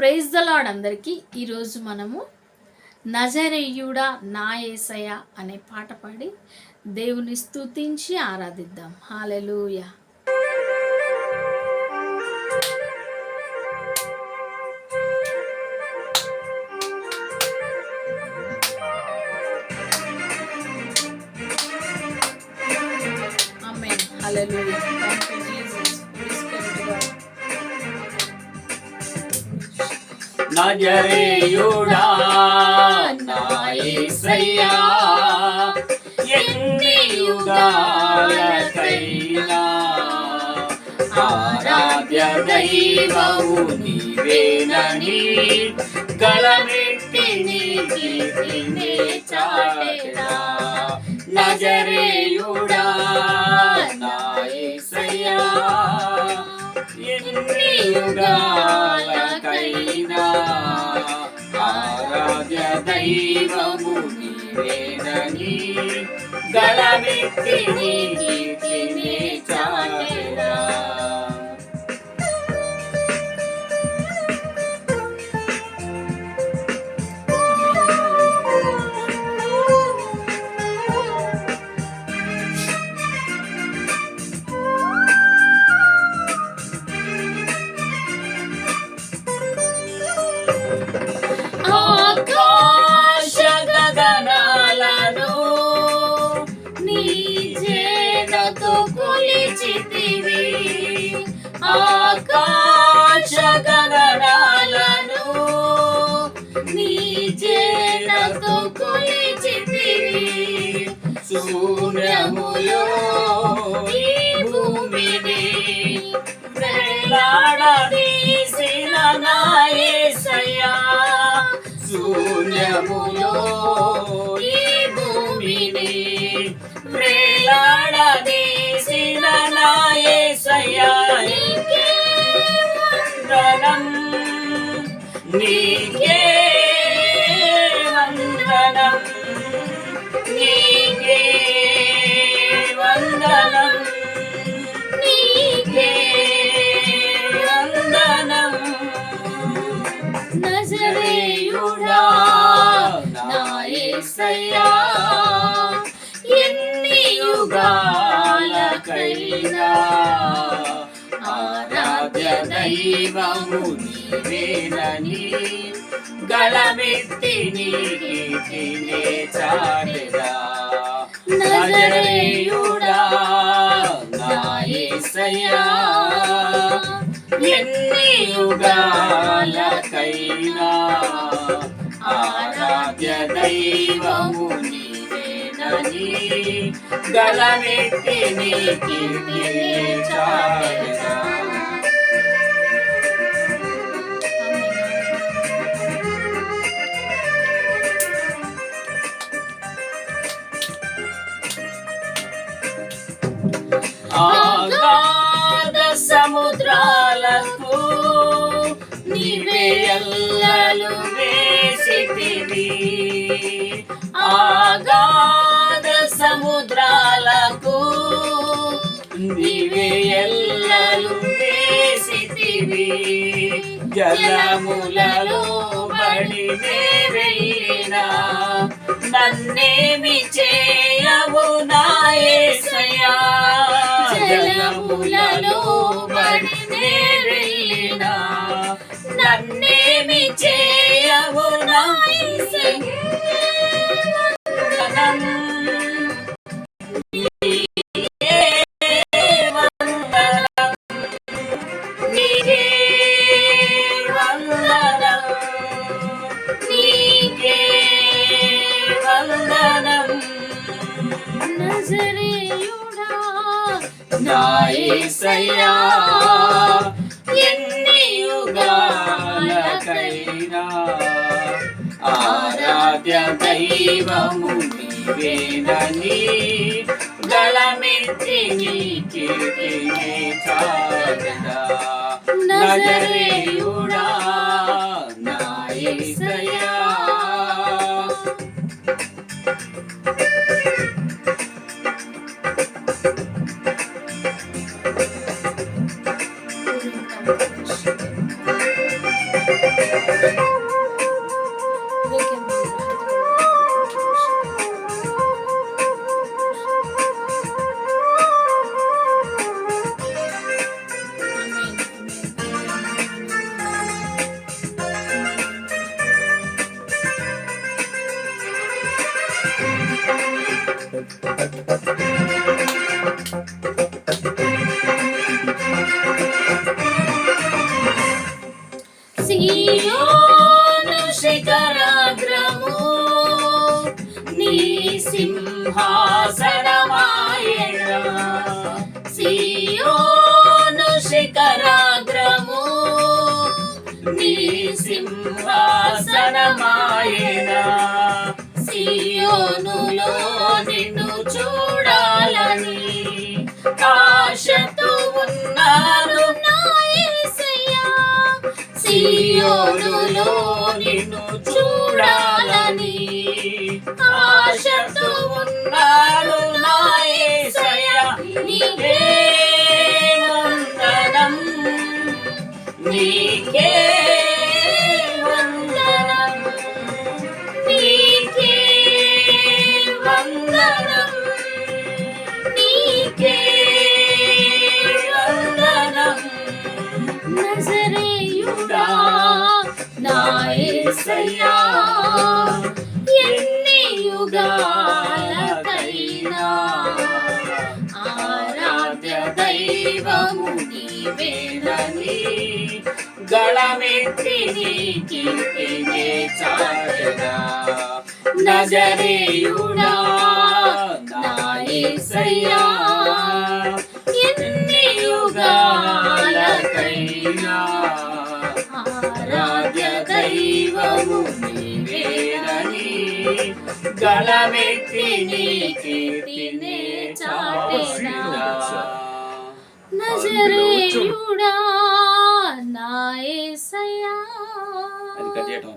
Praise the lord అందరికీ. ఈరోజు మనము నజరేయుడా నా ఏసయ అనే పాట పాడి దేవుని స్తుతించి ఆరాధిద్దాం. Hallelujah Hallelujah. నజరేయుడా. నా యేసయ్యా ఎన్ని యుగాలకైనా ఆరాధ్య దైవము నీవేనని గళమెట్టి నీ కీర్తినే చాటెదా నజరేయుడా ఎన్ని యుగాలకైనా ఆరాధ్య దైవము నీవేనని గళమెత్తి వేలాడదీసిన నా యేసయ్యా శూన్యములో ఈ భూమిని వేలాడదీసిన నా యేసయ్యా నీకే నజరేయుడా నా యేసయ్యా ఎన్ని యుగాలకైనా ఆరాధ్య దైవము నీవేనని గళమెత్తి నీ కీర్తినే నజరేయుడా నా యేసయ్యా ఎన్ని యుగాలకైనా ఆరాధ్య దైవము నీవేనని గలమెట్టి నీ కీర్తి నీవే వేసితివి. ఆగాధ సముద్రాలకు నీవే ఎల్లలు వేసితివి. జలములలో బడి వెళ్ళినా నన్నేమి చేయవు నా జలములలో చేయవు. నజరేయుడా నా యేసయ్యా ఆరాధ్య దైవము నీవేనని గళమెత్తి నీ కీర్తిని చాటెదా నజరేయుడా నా శిఖరాగ్రము నీ సింహాసనమాయణ సియోను శిఖరాగ్రము నీ సింహాసనమాయణ సియోనులో సియోనులో నిన్ను చూడాలని ఆశతో యేసయ్యా ఎన్ని యుగాలకైనా ఆరాధ్య దైవము నీవేనని గళమెత్తి నీ చాటగా నజరేయుడా నా యేసయ్యా ఎన్ని యుగాలకైనా ఆరాధ్య దైవము నీవేనని గళమెత్తి నీ కీర్తినే చాటగా నజరేయుడా నా అది కట్ చేయటం.